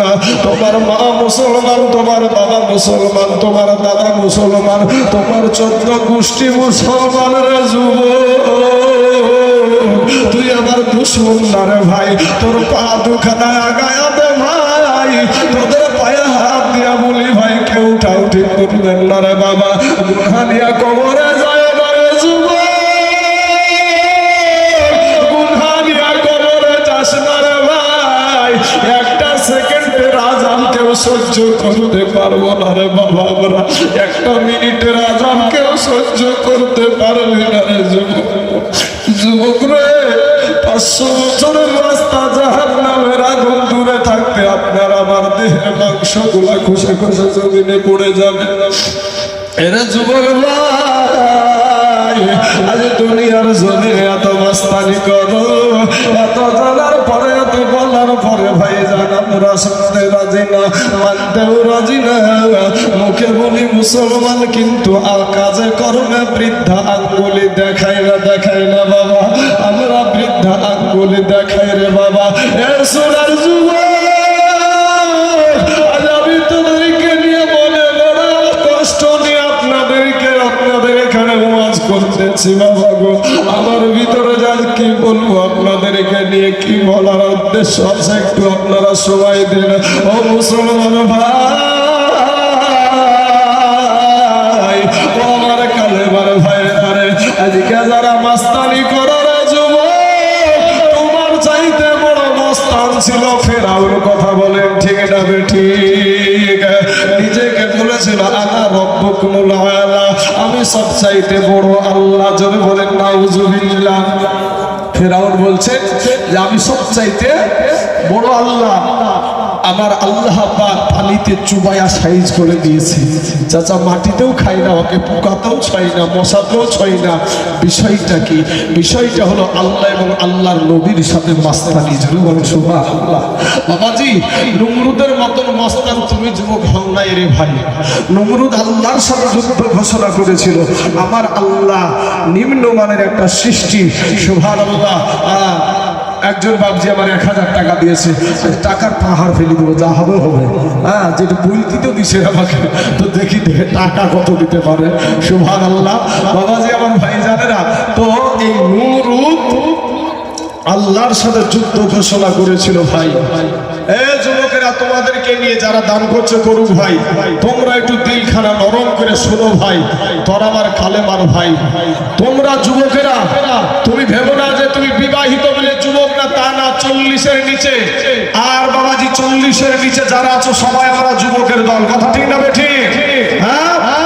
না তোমার মা মুসলমান, তোমার বাবা মুসলমান, তোমার দাদা মুসলমান, তোমার চোদ্দ গোষ্ঠী মুসলমান রে যুব। তুই আমার দুশ্মন না রে ভাই, তোর পা দুখানা আগায় দে ভাই, তোদের পায়ে হাত দিয়া বলি ভাই, কেউ উঠাউঠি করবেন না রে বাবা কবরে করতে পারব না রে বাবা আমরা। একটা মিনিটের আজান কেউ সহ্য করতে পারবে না রে যুবক। রে, পাঁচশো বছরের রাস্তা জাহান নামের আগুন দূরে থাকতে আপনার আমার দেহের মাংসগুলা খুশে খুশে জমিনে পড়ে যাবে। এরা যুবক আজ দুনিয়ার জমিনে এত মাস্তানি করো, এত জানার পরে, এত বলার পরে ভাই জান আমরা রাজি না? মানতেও রাজি না। মুখে বলি মুসলমান, কিন্তু আর কাজে কর্মে বৃদ্ধা আঙ্গুলি দেখাই না দেখাই না বাবা। আমরা বৃদ্ধা আঙ্গুলি দেখাই রে বাবা। এ সোনার যুবক ওয়াজ করতেছি বাবা গো আমার ভিতরে যান কি বলব, আপনাদেরকে নিয়ে কি বলার উদ্দেশ্য আছে একটু আপনারা সবাই দিন। ও মুসলমান ভাই, ও আমার ভাই আরে আজকে যারা মাস্তানি করার যুবক, তোমার চাইতে বড় মস্তান ছিল ফেরাউর কথা বলেন ঠিক না বে নিজেকে বলেছিল আনা রব্বকুমুল আলা। আমি সব চাইতে বড় আল্লাহ জোরে বলেন নাউজুবিল্লাহ ফেরাউন বলছে যে, আমি সব চাইতে বড় আল্লাহ। আমার আল্লাহ পাক পানিতে চুবায়া সাইজ করে দিয়েছে। চাচা মাটিতেও খাই না, ওকে পোকাতেও ছয় না, মশাতেও ছয় না। বিষয়টা কি? বিষয়টা হলো আল্লাহ এবং আল্লাহর নবীর সাথে মাস্তানি। জুড়ে সুভা আল্লাহ বাবাজি, নমরুদের মতন মস্তান তুমি যুবক হও নাই রে ভাই। নমরুদ আল্লাহর সাথে যুদ্ধ ঘোষণা করেছিল। আমার আল্লাহ নিম্নমানের একটা সৃষ্টি। সুভান আল্লাহ একজন বাবজি আমার এক হাজার টাকা দিয়েছে। টাকার পাহাড় ফেলে দেবো যা হবে হবে। হ্যাঁ যেটা বলতি তো দিছে আমাকে, তো দেখি দেখে টাকা কত দিতে পারে। সুভান আল্লাহ বাবাজি আমার ভাই জানে না তো এই নুরুত আল্লাহর সাথে যুদ্ধ ঘোষণা করেছিল ভাই। এ যুবকেরা, তোমাদেরকে নিয়ে যারা দান করছে, করুক ভাই। তোমরা একটু দিলখানা নরম করে শোনো ভাই। তোর আমার কালেমার ভাই। তোমরা যুবকেরা, তুমি ভেবো না যে তুমি বিবাহিত বলে যুবক না তা না চল্লিশের নিচে। আর বাবাজি চল্লিশের নিচে যারা আছো, সবাই আমরা যুবকের দল। কথা ঠিক না বে ঠিক? হ্যাঁ?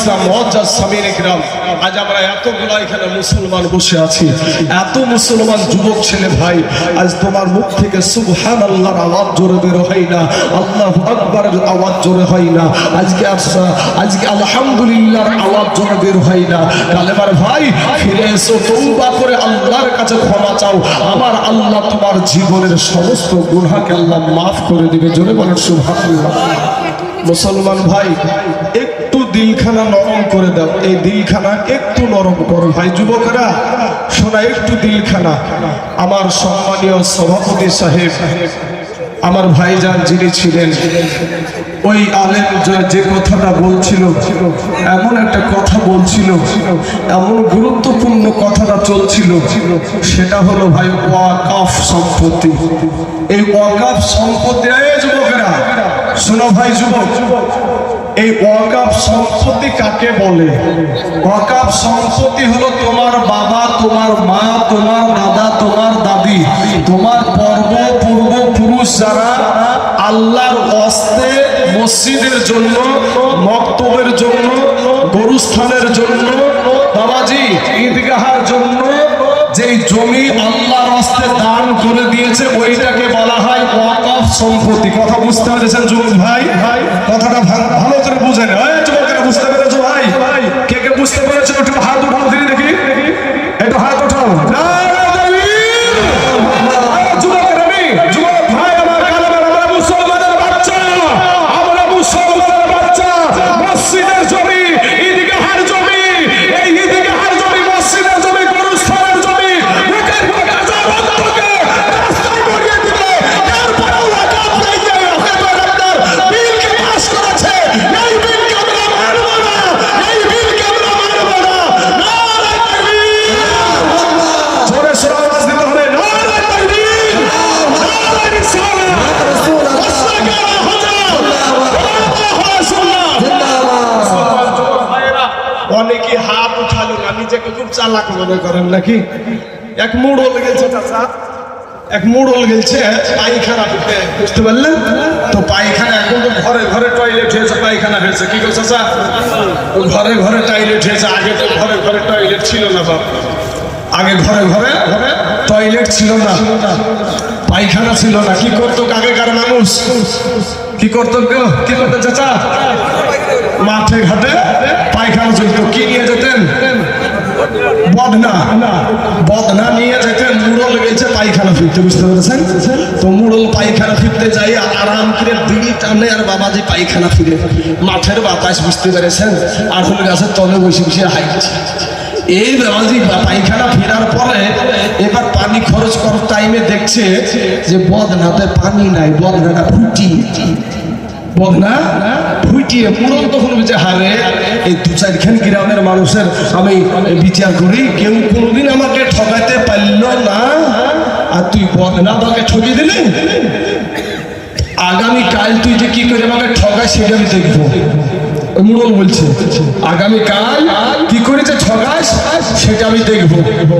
ইসলাম মুআজ্জাজ সামিন ইকরাম। আজ আমরা এতগুলা এখানে মুসলমান বসে আছি। এত মুসলমান যুবক ছেলে ভাই, আজ তোমার মুখ থেকে সুবহান আল্লাহর আওয়াজ জোরে বের হয় না, আল্লাহ আকবরের আওয়াজ জোরে হয় না। আজকে আস- আজকে আলহামদুলিল্লাহর আওয়াজ জোরে বের হয় না। কালেবার ভাই, ফিরে এসো তৌবা করে আল্লাহর কাছে ক্ষমা চাও। আমার আল্লাহ তোমার জীবনের সমস্ত গুনাহকে আল্লাহ মাফ করে দিবে। জোরে বলেন সুবহানাল্লাহ। মুসলমান ভাই দিলখানা নরম করে দাও। এই দিলখানা একটু নরম করো। ভাই যুবকেরা, শোনা, একটু দিলখানা। আমার সম্মানীয় সভাপতি সাহেব, আমার ভাইজান যিনি ছিলেন, ওই আলেম যে- কথাটা বলছিল, এমন একটা কথা বলছিল, এমন গুরুত্বপূর্ণ কথাটা চলছিল, সেটা হলো ভাই ওয়াকাফ সম্পত্তি। এই ওয়াকাফ সম্পত্তি যুবকেরা, শোনো ভাই যুবক এই ওয়াকাফ সম্পত্তি কাকে বলে? ওয়াকাফ সম্পত্তি হলো তোমার বাবা, তোমার মা, তোমার দাদা, তোমার দাদি, তোমার পর্ব পূর্বপুরুষ যারা আল্লাহর অস্তে মসজিদের জন্য, মক্তবের জন্য, গরুস্থানের জন্য, বাবাজি, ঈদগাহার জন্য যেই জমি আল্লাহর হস্তে দান করে দিয়েছে, ওইটাকে বলা হয় ওয়াকফ সম্পত্তি। কথা বুঝতে পেরেছেন যুবক ভাই? ভাই কথাটা ভালো করে বুঝেন। যুবকেরা বুঝতে পেরেছ ভাই? ভাই কে কে বুঝতে পেরেছ? একটু হাত উঠাও দেখি দেখি। একটু হাত উঠাও। নারায়ণ মনে করেন নাকি? এক মুড মুড়ল গেছে, চাচা। এক মুড়ল গেছে, পায়খানা বুঝতে পারলেন? তো পায়খানা এখন তো ঘরে ঘরে টয়লেট হয়েছে, পায়খানা হয়েছে। কি করছে চাচা? ঘরে ঘরে টয়লেট হয়েছে, আগে তো ঘরে ঘরে টয়লেট ছিল না বাপ। আগে ঘরে ঘরে টয়লেট ছিল না। পায়খানা ছিল না। কি করতো আগেকার মানুষ? কি করতো কেউ কি করতো চাচা? মাঠে ঘাটে পায়খানা চলতো। কি নিয়ে যেতেন? বদনা। বদনা নিয়ে যেতেন, মুড়ল গেছে, পায়খানা ফিরতে, বুঝতে পেরেছেন? তো মুড়ল পায়খানা ফিরতে যাই আরাম করে দিড়ি টানে, আর বাবাজি পায়খানা ফিরে। মাঠের বাতাস, বুঝতে পেরেছেন? আখুল গাছের তলে বসে বসে হাইছে এই বাবাজি পায়খানা ফেরার পরে এবার পানি খরচ করার টাইমে দেখছে যে বদনাতে পানি নাই, বদনাটা ফুটি। বদনা ফুটিয়ে পুরো তখন বুঝে হারে এই দু চারখান গ্রামের মানুষের আমি বিচার করি, কেউ কোনোদিন আমাকে ঠকাতে পারল না। আর তুই বদনা আমাকে ঠকিয়ে দিলি? আগামী কাল তুই যে কি করে আমাকে ঠকায় সেটা আমি দেখব। মুরল বলছে আগামী কাল কি করে যে ঠগাস সেটা আমি দেখব।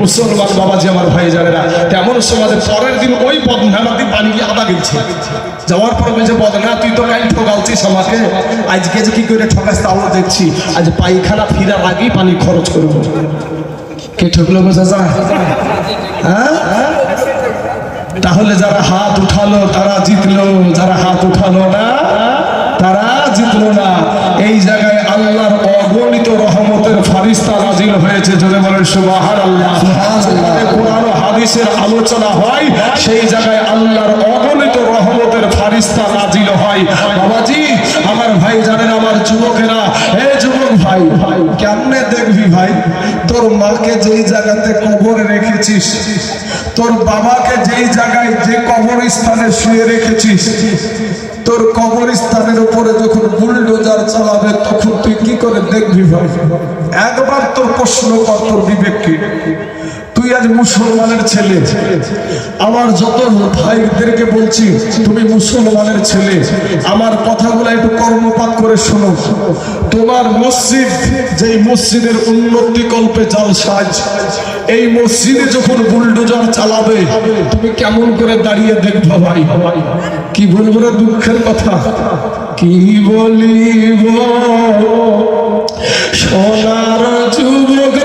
মুসলমান বাবাজি আমার ভাই জানেরা তেমন সমাজে পরের দিন ওই বদনা নদী পানি গিয়ে আদা গেছে। যাওয়ার পর বলছে, বদনা, তুই তো কাল ঠগালছিস আমাকে। আজকে যে কি করে ঠগাস তাও দেখছি। আজ পায়খানা ফিরার আগেই পানি খরচ করব। কে ঠকলো গো চাচা? হ্যাঁ? তাহলে যারা হাত উঠালো, তারা জিতলো। যারা হাত উঠালো না তারা জিতল না। এই জায়গায় আল্লাহর অগণিত রহমতের ফারিস্তা নাজিল হয়েছে যদি বলেন সুবাহার আল্লাহ কোরআন হাদিসের আলোচনা হয় সেই জায়গায় আল্লাহর অগণিত রহমতের ফারিস্তা নাজিল হয়। বাবাজি আমার ভাই জানেন আমার যুবকেরা ভাই ভাই কেমনে দেখবি ভাই? তোর মাকে যেই জায়গাতে কবর রেখেছিস, তোর বাবাকে যেই জায়গায় যে কবর স্থানে শুয়ে রেখেছিস, তোর কবরস্থানের উপরে যখন বুলডোজার চালাবে, তখন তুই কি করে দেখবি ভাই? একবার তোর প্রশ্ন কর, তোর বিবেককে। তুই আজ মুসলমানের ছেলে। আমার যত ভাইদেরকে বলছি, তুমি মুসলমানের ছেলে। আমার কথাগুলো একটু কর্মপাত করে শোনো। তোমার মসজিদ, যেই মসজিদের উন্নতি কল্পে জাল সাজ। এই মসজিদে যখন বুলডোজার চালাবে, তুমি কেমন করে দাঁড়িয়ে দেখব ভাই? কি বলব রে দুঃখের কথা? কি বলিব? সোনার যুবক